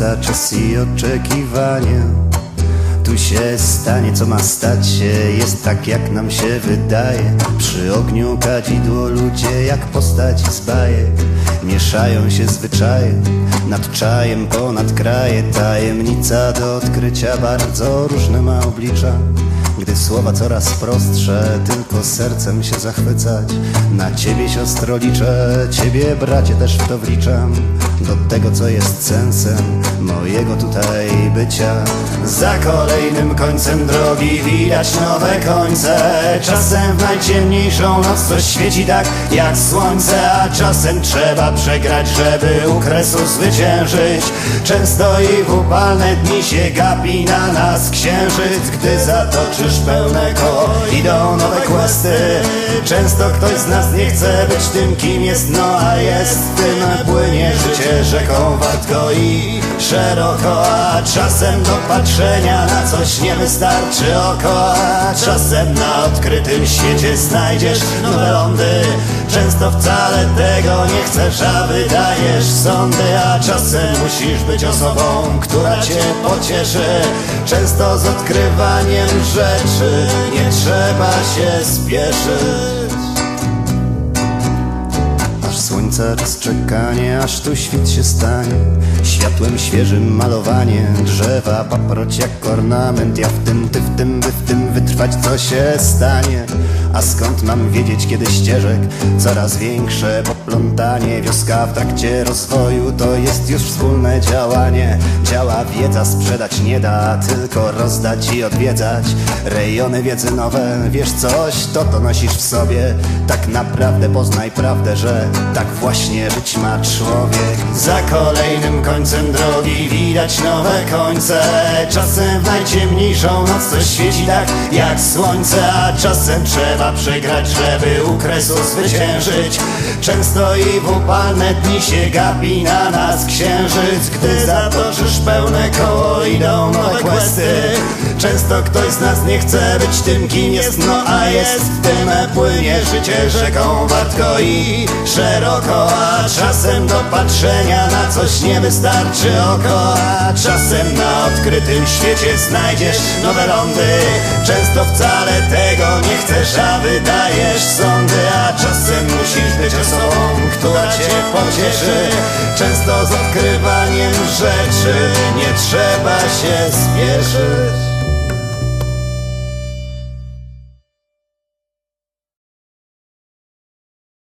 słońca czas i oczekiwanie Tu się stanie co ma stać się Jest tak jak nam się wydaje. Przy ogniu kadzidło ludzie jak postaci z bajek Mieszają się zwyczaje Nad czajem ponad kraje. Tajemnica do odkrycia bardzo różne ma oblicza. Gdy słowa coraz prostsze, tylko sercem się zachwycać. Na ciebie siostro liczę, ciebie bracie też w to wliczam Do tego co jest sensem mojego tutaj bycia. Za kolejnym końcem drogi widać nowe końce. Czasem w najciemniejszą noc coś świeci tak jak słońce A czasem trzeba przegrać, żeby u kresu zwyciężyć. Często i w upalne dni się gapi na nas księżyc. Gdy zatoczysz pełne koło, idą nowe questy. Często ktoś z nas nie chce być tym, kim jest, no a jest Tym płynie życie rzeką wartko i szeroko A czasem do patrzenia na coś nie wystarczy oko A czasem na odkrytym świecie znajdziesz nowe lądy. Często wcale tego nie chcesz, a wydajesz sądy A czasem musisz być osobą, która cię pocieszy. Często z odkrywaniem rzeczy nie trzeba się spieszyć słońca czas czekanie, aż tu świt się stanie. Światłem świeżym malowanie Drzewa, paproć jak ornament. Ja w tym, ty w tym, wy w tym wytrwać co się stanie A skąd mam wiedzieć kiedy ścieżek? Coraz większe poplątanie Wioska w trakcie rozwoju To jest już wspólne działanie. Działa wiedza sprzedać nie da Tylko rozdać i odwiedzać. Rejony wiedzy nowe Wiesz coś, to to nosisz w sobie. Tak naprawdę poznaj prawdę, że tak właśnie żyć ma człowiek. Za kolejnym końcem drogi widać nowe końce. Czasem w najciemniejszą noc coś świeci tak jak słońce A czasem trzeba przegrać, żeby u kresu zwyciężyć. Często i w upalne dni się gapi na nas księżyc. Gdy zatoczysz pełne koło idą nowe questy Często ktoś z nas nie chce być tym kim jest, no a jest Tym płynie życie rzeką wartko i szeroko A czasem do patrzenia na coś nie wystarczy oko A czasem na odkrytym świecie znajdziesz nowe lądy. Często wcale tego nie chcesz, a wydajesz sądy A czasem musisz być osobą, która cię pocieszy. Często z odkrywaniem rzeczy nie trzeba się spieszyć